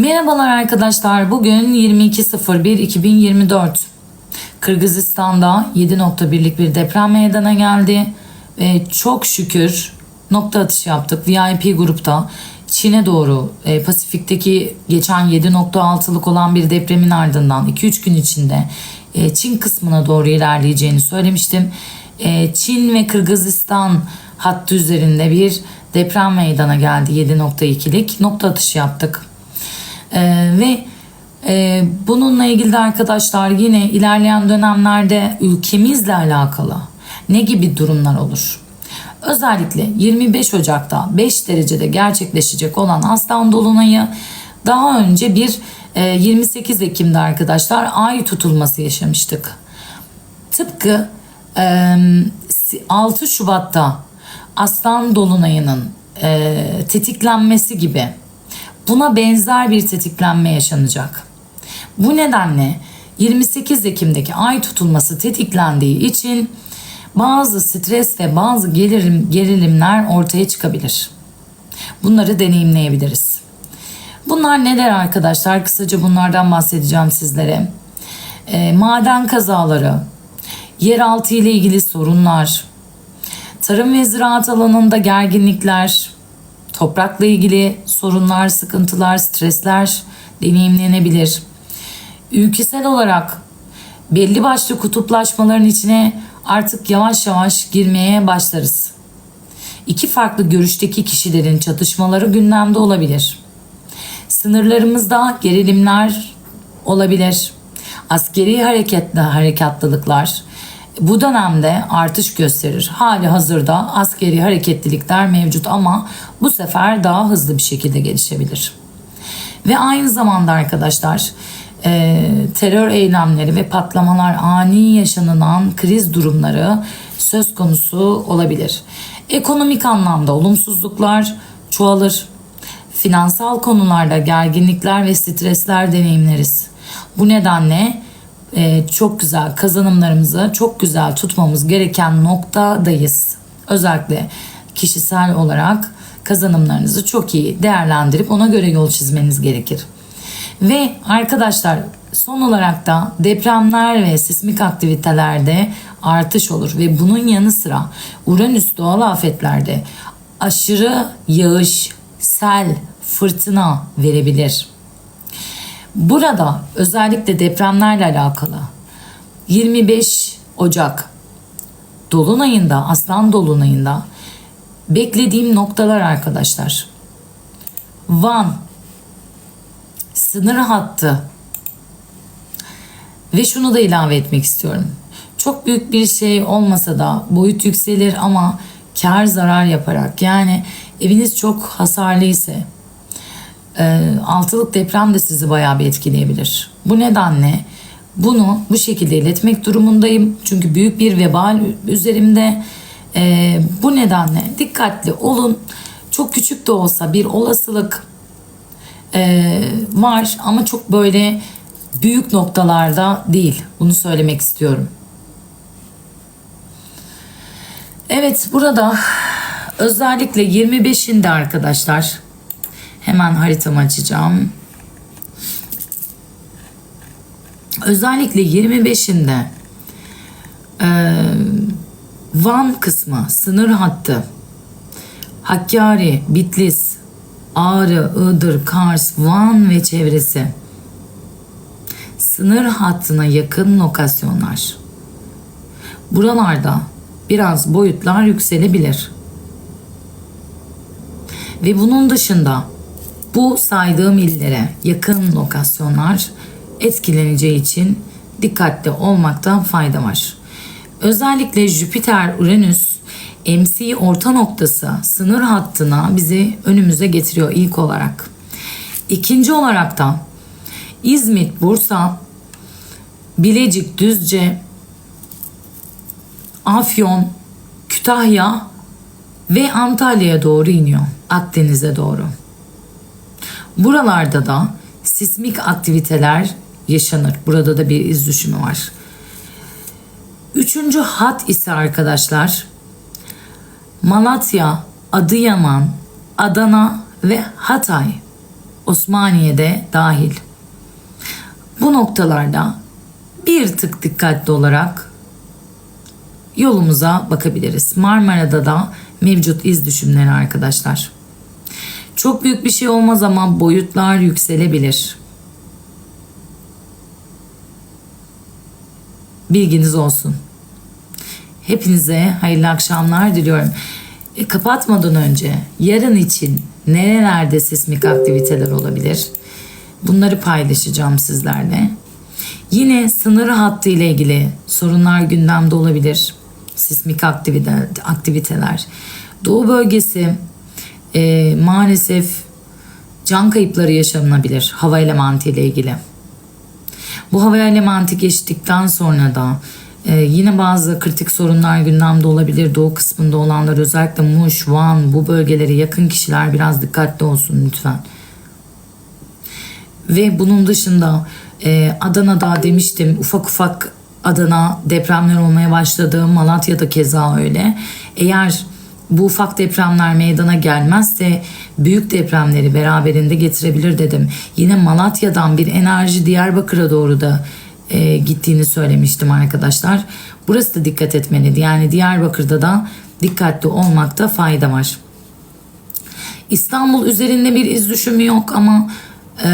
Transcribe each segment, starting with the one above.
Merhabalar arkadaşlar. Bugün 22.01.2024. Kırgızistan'da 7.1'lik bir deprem meydana geldi. Ve çok şükür nokta atışı yaptık. VIP grupta Çin'e doğru e, Pasifik'teki geçen 7.6'lık olan bir depremin ardından 2-3 gün içinde e, Çin kısmına doğru ilerleyeceğini söylemiştim. E, Çin ve Kırgızistan hattı üzerinde bir deprem meydana geldi 7.2'lik nokta atışı yaptık. Ee, ve e, bununla ilgili de arkadaşlar yine ilerleyen dönemlerde ülkemizle alakalı ne gibi durumlar olur? Özellikle 25 Ocak'ta 5 derecede gerçekleşecek olan Aslan Dolunay'ı daha önce bir e, 28 Ekim'de arkadaşlar ay tutulması yaşamıştık. Tıpkı e, 6 Şubat'ta Aslan Dolunay'ının e, tetiklenmesi gibi buna benzer bir tetiklenme yaşanacak. Bu nedenle 28 Ekim'deki ay tutulması tetiklendiği için bazı stres ve bazı gerilim, gerilimler ortaya çıkabilir. Bunları deneyimleyebiliriz. Bunlar neler arkadaşlar? Kısaca bunlardan bahsedeceğim sizlere. E, maden kazaları, yeraltı ile ilgili sorunlar, tarım ve ziraat alanında gerginlikler, toprakla ilgili sorunlar, sıkıntılar, stresler deneyimlenebilir. Ülkesel olarak belli başlı kutuplaşmaların içine artık yavaş yavaş girmeye başlarız. İki farklı görüşteki kişilerin çatışmaları gündemde olabilir. Sınırlarımızda gerilimler olabilir. Askeri hareketli harekatlılıklar bu dönemde artış gösterir. Hali hazırda askeri hareketlilikler mevcut ama bu sefer daha hızlı bir şekilde gelişebilir. Ve aynı zamanda arkadaşlar e, terör eylemleri ve patlamalar ani yaşanılan kriz durumları söz konusu olabilir. Ekonomik anlamda olumsuzluklar çoğalır. Finansal konularda gerginlikler ve stresler deneyimleriz. Bu nedenle e, çok güzel kazanımlarımızı çok güzel tutmamız gereken noktadayız. Özellikle kişisel olarak kazanımlarınızı çok iyi değerlendirip ona göre yol çizmeniz gerekir. Ve arkadaşlar son olarak da depremler ve sismik aktivitelerde artış olur ve bunun yanı sıra Uranüs doğal afetlerde aşırı yağış, sel, fırtına verebilir. Burada özellikle depremlerle alakalı 25 Ocak Dolunay'ında, Aslan Dolunay'ında beklediğim noktalar arkadaşlar. Van sınır hattı ve şunu da ilave etmek istiyorum. Çok büyük bir şey olmasa da boyut yükselir ama kar zarar yaparak yani eviniz çok hasarlı ise e, altılık deprem de sizi bayağı bir etkileyebilir. Bu nedenle bunu bu şekilde iletmek durumundayım. Çünkü büyük bir vebal üzerimde. E, bu nedenle dikkatli olun. Çok küçük de olsa bir olasılık e, var ama çok böyle büyük noktalarda değil. Bunu söylemek istiyorum. Evet burada özellikle 25'inde arkadaşlar Hemen haritamı açacağım. Özellikle 25'inde e, Van kısmı, sınır hattı, Hakkari, Bitlis, Ağrı, Iğdır, Kars, Van ve çevresi sınır hattına yakın lokasyonlar. Buralarda biraz boyutlar yükselebilir. Ve bunun dışında bu saydığım illere yakın lokasyonlar etkileneceği için dikkatli olmaktan fayda var. Özellikle Jüpiter, Uranüs MC orta noktası sınır hattına bizi önümüze getiriyor ilk olarak. İkinci olarak da İzmit, Bursa, Bilecik, Düzce, Afyon, Kütahya ve Antalya'ya doğru iniyor. Akdeniz'e doğru. Buralarda da sismik aktiviteler yaşanır. Burada da bir iz düşümü var. Üçüncü hat ise arkadaşlar Malatya, Adıyaman, Adana ve Hatay. Osmaniye'de dahil. Bu noktalarda bir tık dikkatli olarak yolumuza bakabiliriz. Marmara'da da mevcut iz düşümleri arkadaşlar. Çok büyük bir şey olmaz ama boyutlar yükselebilir. Bilginiz olsun. Hepinize hayırlı akşamlar diliyorum. E, kapatmadan önce yarın için nerelerde sismik aktiviteler olabilir? Bunları paylaşacağım sizlerle. Yine sınır hattı ile ilgili sorunlar gündemde olabilir. Sismik aktivite, aktiviteler. Doğu bölgesi e, maalesef can kayıpları yaşanabilir hava elementi ile ilgili. Bu hava elementi geçtikten sonra da e, yine bazı kritik sorunlar gündemde olabilir. Doğu kısmında olanlar özellikle Muş, Van bu bölgelere yakın kişiler biraz dikkatli olsun lütfen. Ve bunun dışında e, Adana'da demiştim ufak ufak Adana depremler olmaya başladı. Malatya'da keza öyle. Eğer bu ufak depremler meydana gelmezse büyük depremleri beraberinde getirebilir dedim. Yine Malatya'dan bir enerji Diyarbakır'a doğru da e, gittiğini söylemiştim arkadaşlar. Burası da dikkat etmeliydi. Yani Diyarbakır'da da dikkatli olmakta fayda var. İstanbul üzerinde bir iz düşümü yok ama e,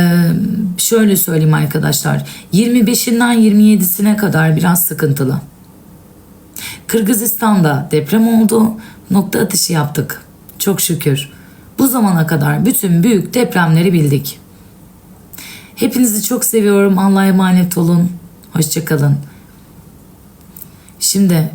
şöyle söyleyeyim arkadaşlar. 25'inden 27'sine kadar biraz sıkıntılı. Kırgızistan'da deprem oldu. Nokta atışı yaptık. Çok şükür. Bu zamana kadar bütün büyük depremleri bildik. Hepinizi çok seviyorum. Allah'a emanet olun. Hoşçakalın. Şimdi